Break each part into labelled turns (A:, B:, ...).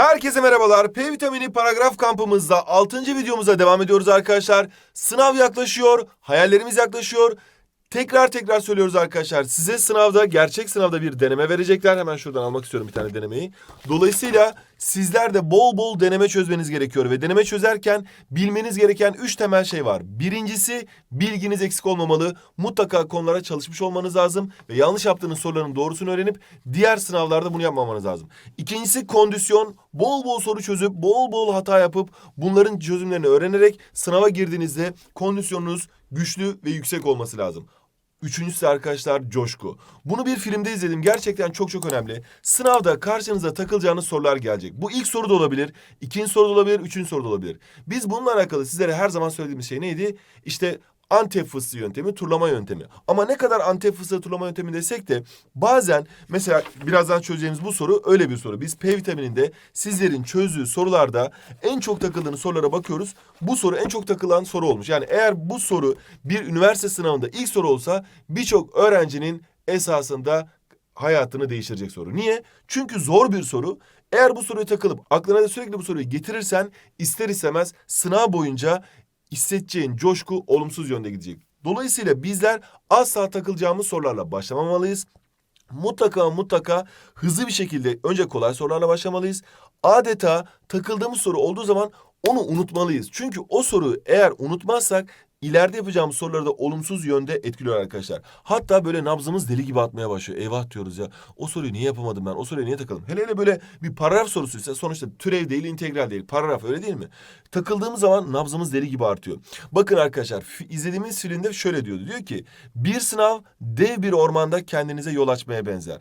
A: Herkese merhabalar. P vitamini paragraf kampımızda 6. videomuza devam ediyoruz arkadaşlar. Sınav yaklaşıyor, hayallerimiz yaklaşıyor. Tekrar tekrar söylüyoruz arkadaşlar. Size sınavda, gerçek sınavda bir deneme verecekler. Hemen şuradan almak istiyorum bir tane denemeyi. Dolayısıyla sizler de bol bol deneme çözmeniz gerekiyor. Ve deneme çözerken bilmeniz gereken 3 temel şey var. Birincisi bilginiz eksik olmamalı. Mutlaka konulara çalışmış olmanız lazım. Ve yanlış yaptığınız soruların doğrusunu öğrenip diğer sınavlarda bunu yapmamanız lazım. İkincisi kondisyon. Bol bol soru çözüp bol bol hata yapıp bunların çözümlerini öğrenerek sınava girdiğinizde kondisyonunuz güçlü ve yüksek olması lazım. Üçüncüsü arkadaşlar coşku. Bunu bir filmde izledim. Gerçekten çok çok önemli. Sınavda karşınıza takılacağınız sorular gelecek. Bu ilk soru da olabilir, ikinci soru da olabilir, üçüncü soru da olabilir. Biz bununla alakalı sizlere her zaman söylediğimiz şey neydi? İşte Antep fıstığı yöntemi, turlama yöntemi. Ama ne kadar Antep fıstığı turlama yöntemi desek de bazen mesela birazdan çözeceğimiz bu soru öyle bir soru. Biz P vitamininde sizlerin çözdüğü sorularda en çok takıldığınız sorulara bakıyoruz. Bu soru en çok takılan soru olmuş. Yani eğer bu soru bir üniversite sınavında ilk soru olsa birçok öğrencinin esasında hayatını değiştirecek soru. Niye? Çünkü zor bir soru. Eğer bu soruyu takılıp aklına da sürekli bu soruyu getirirsen ister istemez sınav boyunca hissedeceğin coşku olumsuz yönde gidecek. Dolayısıyla bizler asla takılacağımız sorularla başlamamalıyız. Mutlaka mutlaka hızlı bir şekilde önce kolay sorularla başlamalıyız. Adeta takıldığımız soru olduğu zaman onu unutmalıyız. Çünkü o soruyu eğer unutmazsak ileride yapacağımız soruları da olumsuz yönde etkiliyor arkadaşlar. Hatta böyle nabzımız deli gibi atmaya başlıyor. Eyvah diyoruz ya. O soruyu niye yapamadım ben? O soruya niye takıldım? Hele hele böyle bir paragraf sorusuysa sonuçta türev değil, integral değil. Paragraf öyle değil mi? Takıldığımız zaman nabzımız deli gibi artıyor. Bakın arkadaşlar izlediğimiz filmde şöyle diyordu. Diyor ki bir sınav dev bir ormanda kendinize yol açmaya benzer.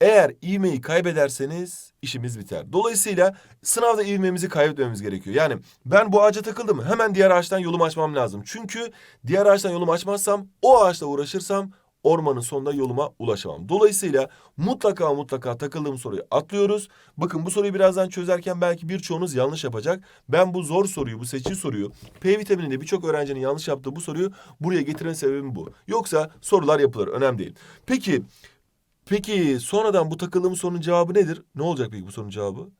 A: Eğer ivmeyi kaybederseniz işimiz biter. Dolayısıyla sınavda ivmemizi kaybetmemiz gerekiyor. Yani ben bu ağaca takıldım hemen diğer ağaçtan yolumu açmam lazım. Çünkü diğer ağaçtan yolumu açmazsam o ağaçla uğraşırsam ormanın sonunda yoluma ulaşamam. Dolayısıyla mutlaka mutlaka takıldığım soruyu atlıyoruz. Bakın bu soruyu birazdan çözerken belki birçoğunuz yanlış yapacak. Ben bu zor soruyu, bu seçili soruyu, P vitamininde birçok öğrencinin yanlış yaptığı bu soruyu buraya getiren sebebim bu. Yoksa sorular yapılır, önemli değil. Peki Peki sonradan bu takıldığımız sorunun cevabı nedir? Ne olacak peki bu sorunun cevabı?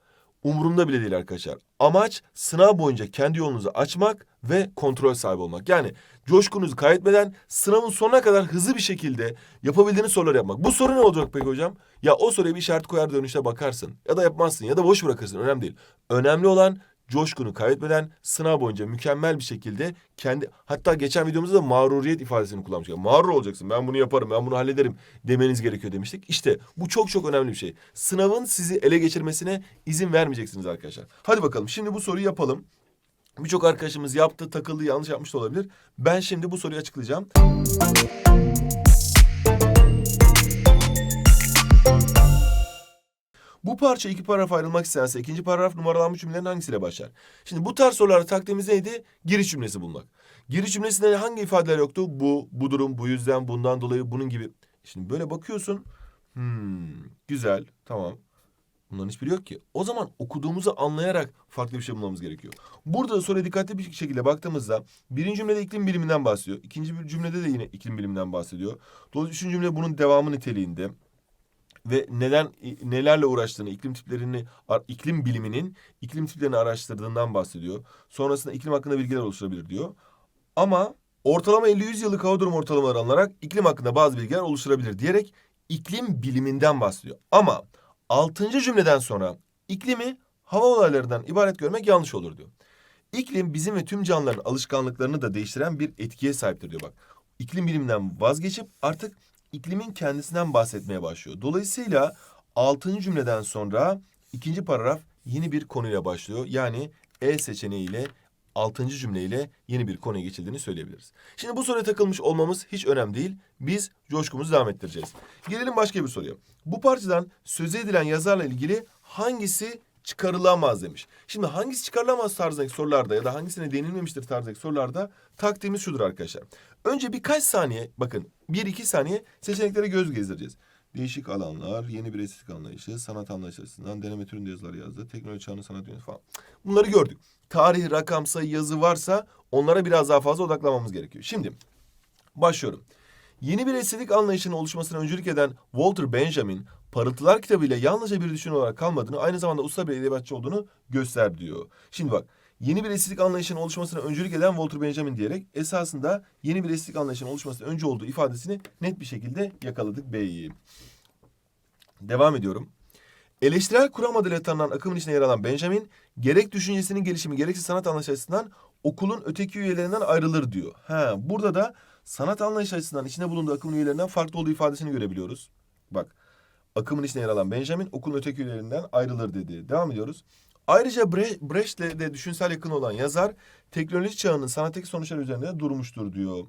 A: Umurumda bile değil arkadaşlar. Amaç sınav boyunca kendi yolunuzu açmak ve kontrol sahibi olmak. Yani coşkunuzu kaybetmeden sınavın sonuna kadar hızlı bir şekilde yapabildiğiniz soruları yapmak. Bu soru ne olacak peki hocam? Ya o soruya bir işaret koyar dönüşte bakarsın. Ya da yapmazsın ya da boş bırakırsın. Önemli değil. Önemli olan coşkunu kaybetmeden sınav boyunca mükemmel bir şekilde kendi hatta geçen videomuzda da mağruriyet ifadesini kullanmıştık. Mağrur olacaksın. Ben bunu yaparım. Ben bunu hallederim demeniz gerekiyor demiştik. İşte bu çok çok önemli bir şey. Sınavın sizi ele geçirmesine izin vermeyeceksiniz arkadaşlar. Hadi bakalım şimdi bu soruyu yapalım. Birçok arkadaşımız yaptı, takıldı, yanlış yapmış da olabilir. Ben şimdi bu soruyu açıklayacağım. Bu parça iki paragraf ayrılmak istense ikinci paragraf numaralanmış cümlelerin hangisiyle başlar? Şimdi bu tarz sorularda taktiğimiz neydi? Giriş cümlesi bulmak. Giriş cümlesinde hangi ifadeler yoktu? Bu, bu durum, bu yüzden, bundan dolayı, bunun gibi. Şimdi böyle bakıyorsun. Hmm, güzel, tamam. Bunların hiçbiri yok ki. O zaman okuduğumuzu anlayarak farklı bir şey bulmamız gerekiyor. Burada da soruya dikkatli bir şekilde baktığımızda birinci cümlede iklim biliminden bahsediyor. İkinci bir cümlede de yine iklim biliminden bahsediyor. Dolayısıyla üçüncü cümle bunun devamı niteliğinde ve neden nelerle uğraştığını, iklim tiplerini, iklim biliminin iklim tiplerini araştırdığından bahsediyor. Sonrasında iklim hakkında bilgiler oluşturabilir diyor. Ama ortalama 50-100 yıllık hava durumu ortalamaları alınarak iklim hakkında bazı bilgiler oluşturabilir diyerek iklim biliminden bahsediyor. Ama altıncı cümleden sonra iklimi hava olaylarından ibaret görmek yanlış olur diyor. İklim bizim ve tüm canlıların alışkanlıklarını da değiştiren bir etkiye sahiptir diyor bak. İklim biliminden vazgeçip artık iklimin kendisinden bahsetmeye başlıyor. Dolayısıyla altıncı cümleden sonra ikinci paragraf yeni bir konuyla başlıyor. Yani E seçeneğiyle altıncı cümleyle yeni bir konuya geçildiğini söyleyebiliriz. Şimdi bu soruya takılmış olmamız hiç önemli değil. Biz coşkumuzu devam ettireceğiz. Gelelim başka bir soruya. Bu parçadan söz edilen yazarla ilgili hangisi çıkarılamaz demiş. Şimdi hangisi çıkarılamaz tarzındaki sorularda ya da hangisine denilmemiştir tarzındaki sorularda taktiğimiz şudur arkadaşlar. Önce birkaç saniye bakın bir iki saniye seçeneklere göz gezdireceğiz. Değişik alanlar, yeni bir estetik anlayışı, sanat anlayışı açısından deneme türünde yazılar yazdı. Teknoloji çağının sanat dünyası falan. Bunları gördük. Tarih, rakam, sayı, yazı varsa onlara biraz daha fazla odaklanmamız gerekiyor. Şimdi başlıyorum. Yeni bir estetik anlayışının oluşmasına öncülük eden Walter Benjamin, Parıltılar kitabıyla yalnızca bir düşün olarak kalmadığını, aynı zamanda usta bir edebiyatçı olduğunu göster diyor. Şimdi bak, yeni bir estetik anlayışının oluşmasına öncülük eden Walter Benjamin diyerek esasında yeni bir estetik anlayışının oluşmasına önce olduğu ifadesini net bir şekilde yakaladık B'yi. Devam ediyorum. Eleştirel kuram adıyla tanınan akımın içine yer alan Benjamin, gerek düşüncesinin gelişimi gerekse sanat anlayışı açısından okulun öteki üyelerinden ayrılır diyor. Ha, burada da sanat anlayışı açısından içinde bulunduğu akımın üyelerinden farklı olduğu ifadesini görebiliyoruz. Bak, akımın içine yer alan Benjamin okulun öteki üyelerinden ayrılır dedi. Devam ediyoruz. Ayrıca Bre- Brecht'le de düşünsel yakın olan yazar, teknoloji çağının sanattaki sonuçlar üzerinde de durmuştur diyor.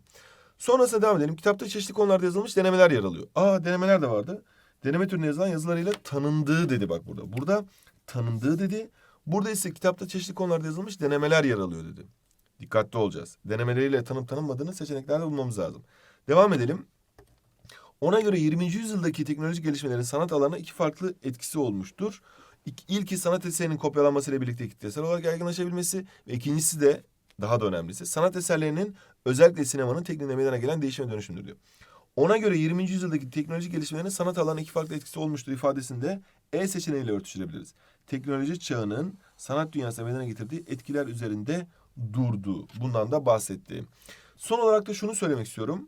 A: Sonrasında devam edelim. Kitapta çeşitli konularda yazılmış denemeler yer alıyor. Aa denemeler de vardı. Deneme türüne yazılan yazılarıyla tanındığı dedi bak burada. Burada tanındığı dedi. Burada ise kitapta çeşitli konularda yazılmış denemeler yer alıyor dedi. Dikkatli olacağız. Denemeleriyle tanıp tanınmadığını seçeneklerde bulmamız lazım. Devam edelim. Ona göre 20. yüzyıldaki teknolojik gelişmelerin sanat alanına iki farklı etkisi olmuştur. İlk, ilki sanat eserinin kopyalanmasıyla birlikte kitlesel olarak yaygınlaşabilmesi ve ikincisi de daha da önemlisi sanat eserlerinin özellikle sinemanın tekniğine meydana gelen değişime dönüşümdür diyor. Ona göre 20. yüzyıldaki teknolojik gelişmelerin sanat alanına iki farklı etkisi olmuştur ifadesinde E seçeneğiyle örtüştürebiliriz. Teknoloji çağının sanat dünyasına meydana getirdiği etkiler üzerinde durdu. Bundan da bahsetti. Son olarak da şunu söylemek istiyorum.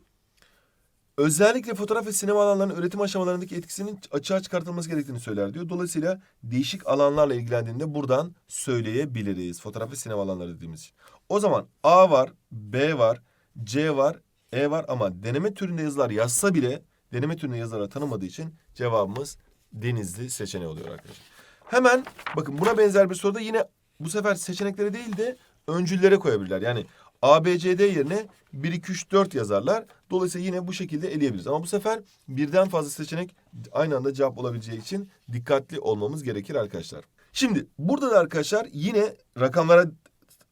A: Özellikle fotoğraf ve sinema alanlarının üretim aşamalarındaki etkisinin açığa çıkartılması gerektiğini söyler diyor. Dolayısıyla değişik alanlarla ilgilendiğinde buradan söyleyebiliriz. Fotoğraf ve sinema alanları dediğimiz için. O zaman A var, B var, C var, E var ama deneme türünde yazılar yazsa bile deneme türünde yazılara tanımadığı için cevabımız Denizli seçeneği oluyor arkadaşlar. Hemen bakın buna benzer bir soruda yine bu sefer seçeneklere değil de öncüllere koyabilirler. Yani A, B, C, D yerine 1, 2, 3, 4 yazarlar. Dolayısıyla yine bu şekilde eleyebiliriz. Ama bu sefer birden fazla seçenek aynı anda cevap olabileceği için dikkatli olmamız gerekir arkadaşlar. Şimdi burada da arkadaşlar yine rakamlara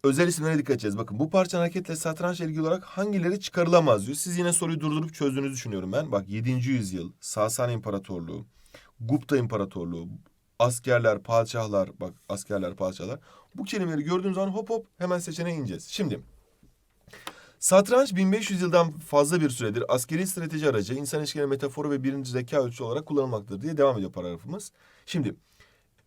A: özel isimlere dikkat edeceğiz. Bakın bu parça hareketle satrançla ilgili olarak hangileri çıkarılamaz diyor. Siz yine soruyu durdurup çözdüğünüzü düşünüyorum ben. Bak 7. yüzyıl, Sasani İmparatorluğu, Gupta İmparatorluğu, askerler, padişahlar, bak askerler, padişahlar. Bu kelimeleri gördüğünüz zaman hop hop hemen seçeneğe ineceğiz. Şimdi Satranç 1500 yıldan fazla bir süredir askeri strateji aracı, insan ilişkileri metaforu ve birinci zeka ölçüsü olarak kullanılmaktadır diye devam ediyor paragrafımız. Şimdi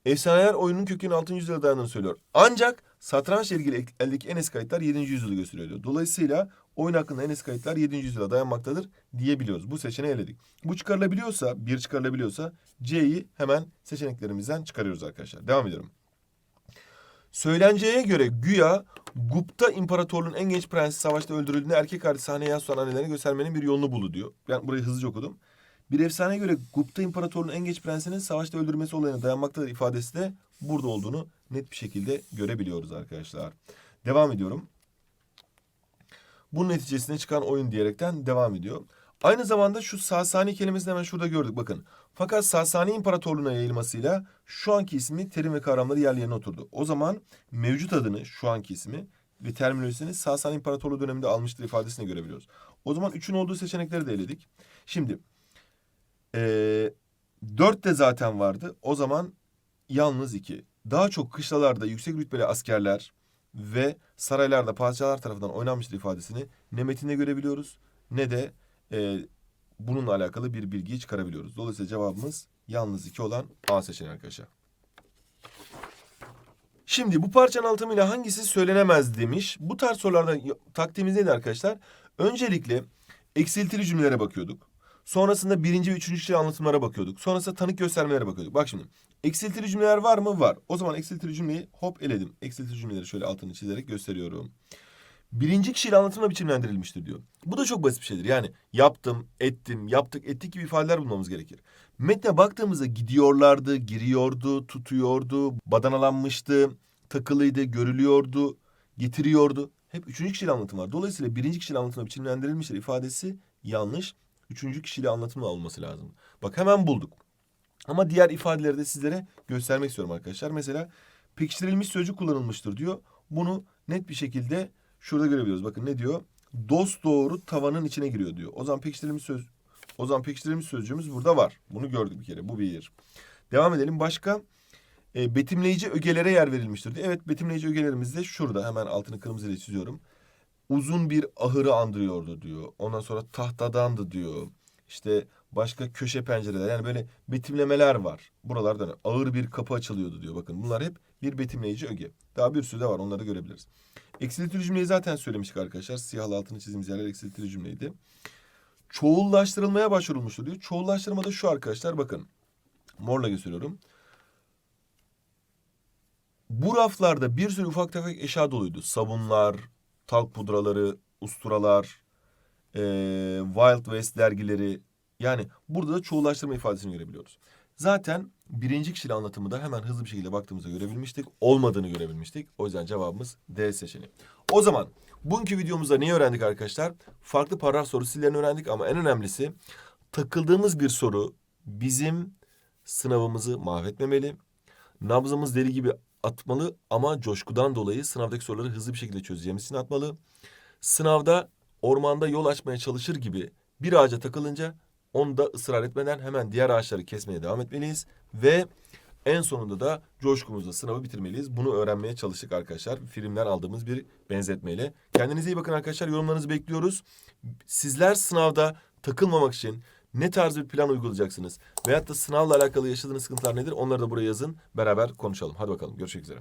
A: efsaneler oyunun kökünün 6. yüzyıla dayandığını söylüyor. Ancak satrançla ilgili eldeki en eski kayıtlar 7. yüzyılı gösteriyor. Dolayısıyla oyun hakkında en eski kayıtlar 7. yüzyıla dayanmaktadır diyebiliyoruz. Bu seçeneği eledik. Bu çıkarılabiliyorsa, bir çıkarılabiliyorsa C'yi hemen seçeneklerimizden çıkarıyoruz arkadaşlar. Devam ediyorum. Söylenceye göre güya Gupta İmparatorluğu'nun en genç prensi savaşta öldürüldüğünde erkek kardeşi sahneye yansıyan annelerine göstermenin bir yolunu buldu diyor. Ben burayı hızlıca okudum. Bir efsaneye göre Gupta İmparatorluğu'nun en genç prensinin savaşta öldürülmesi olayına dayanmaktadır ifadesi de burada olduğunu net bir şekilde görebiliyoruz arkadaşlar. Devam ediyorum. Bunun neticesinde çıkan oyun diyerekten devam ediyor. Aynı zamanda şu Sasani kelimesini hemen şurada gördük bakın. Fakat Sasani İmparatorluğu'na yayılmasıyla şu anki ismi terim ve kavramları yer yerine oturdu. O zaman mevcut adını şu anki ismi ve terminolojisini Sasani İmparatorluğu döneminde almıştır ifadesine görebiliyoruz. O zaman üçün olduğu seçenekleri de eledik. Şimdi ee, dört de zaten vardı. O zaman yalnız iki. Daha çok kışlalarda yüksek rütbeli askerler ve saraylarda padişahlar tarafından oynanmıştır ifadesini ne metinde görebiliyoruz ne de e, bununla alakalı bir bilgiyi çıkarabiliyoruz. Dolayısıyla cevabımız yalnız iki olan A seçeneği arkadaşlar. Şimdi bu parçanın anlatımıyla hangisi söylenemez demiş. Bu tarz sorularda taktiğimiz neydi arkadaşlar? Öncelikle eksiltili cümlelere bakıyorduk. Sonrasında birinci ve üçüncü şey anlatımlara bakıyorduk. Sonrasında tanık göstermelere bakıyorduk. Bak şimdi eksiltili cümleler var mı? Var. O zaman eksiltili cümleyi hop eledim. Eksiltili cümleleri şöyle altını çizerek gösteriyorum. Birinci kişiyle anlatımla biçimlendirilmiştir diyor. Bu da çok basit bir şeydir. Yani yaptım, ettim, yaptık, ettik gibi ifadeler bulmamız gerekir. Metne baktığımızda gidiyorlardı, giriyordu, tutuyordu, badanalanmıştı, takılıydı, görülüyordu, getiriyordu. Hep üçüncü kişiyle anlatım var. Dolayısıyla birinci kişiyle anlatımla biçimlendirilmiştir ifadesi yanlış. Üçüncü kişiyle anlatımla olması lazım. Bak hemen bulduk. Ama diğer ifadeleri de sizlere göstermek istiyorum arkadaşlar. Mesela pekiştirilmiş sözcük kullanılmıştır diyor. Bunu net bir şekilde şurada görebiliyoruz. Bakın ne diyor? Dost doğru tavanın içine giriyor diyor. O zaman pekiştirilmiş söz o zaman pekiştirilmiş sözcüğümüz burada var. Bunu gördük bir kere. Bu bir. Devam edelim. Başka e, betimleyici ögelere yer verilmiştir diyor. Evet betimleyici ögelerimiz de şurada. Hemen altını kırmızıyla çiziyorum. Uzun bir ahırı andırıyordu diyor. Ondan sonra tahtadandı diyor. İşte başka köşe pencereler yani böyle betimlemeler var. Buralarda hani ağır bir kapı açılıyordu diyor. Bakın bunlar hep bir betimleyici öge. Daha bir sürü de var onları görebiliriz. Eksiltili cümleyi zaten söylemiştik arkadaşlar. Siyahlı altını çizdiğimiz yerler eksiltili cümleydi. Çoğullaştırılmaya başvurulmuştur diyor. Çoğullaştırma da şu arkadaşlar bakın. Morla gösteriyorum. Bu raflarda bir sürü ufak tefek eşya doluydu. Sabunlar, talk pudraları, usturalar, eee, Wild West dergileri. Yani burada da çoğullaştırma ifadesini görebiliyoruz. Zaten birinci kişili anlatımı da hemen hızlı bir şekilde baktığımızda görebilmiştik. Olmadığını görebilmiştik. O yüzden cevabımız D seçeneği. O zaman bugünkü videomuzda neyi öğrendik arkadaşlar? Farklı paragraf soru stillerini öğrendik ama en önemlisi takıldığımız bir soru bizim sınavımızı mahvetmemeli. Nabzımız deli gibi atmalı ama coşkudan dolayı sınavdaki soruları hızlı bir şekilde çözeceğimiz için atmalı. Sınavda ormanda yol açmaya çalışır gibi bir ağaca takılınca onu da ısrar etmeden hemen diğer ağaçları kesmeye devam etmeliyiz. Ve en sonunda da coşkumuzla sınavı bitirmeliyiz. Bunu öğrenmeye çalıştık arkadaşlar. Filmden aldığımız bir benzetmeyle. Kendinize iyi bakın arkadaşlar. Yorumlarınızı bekliyoruz. Sizler sınavda takılmamak için ne tarz bir plan uygulayacaksınız? Veyahut da sınavla alakalı yaşadığınız sıkıntılar nedir? Onları da buraya yazın. Beraber konuşalım. Hadi bakalım. Görüşmek üzere.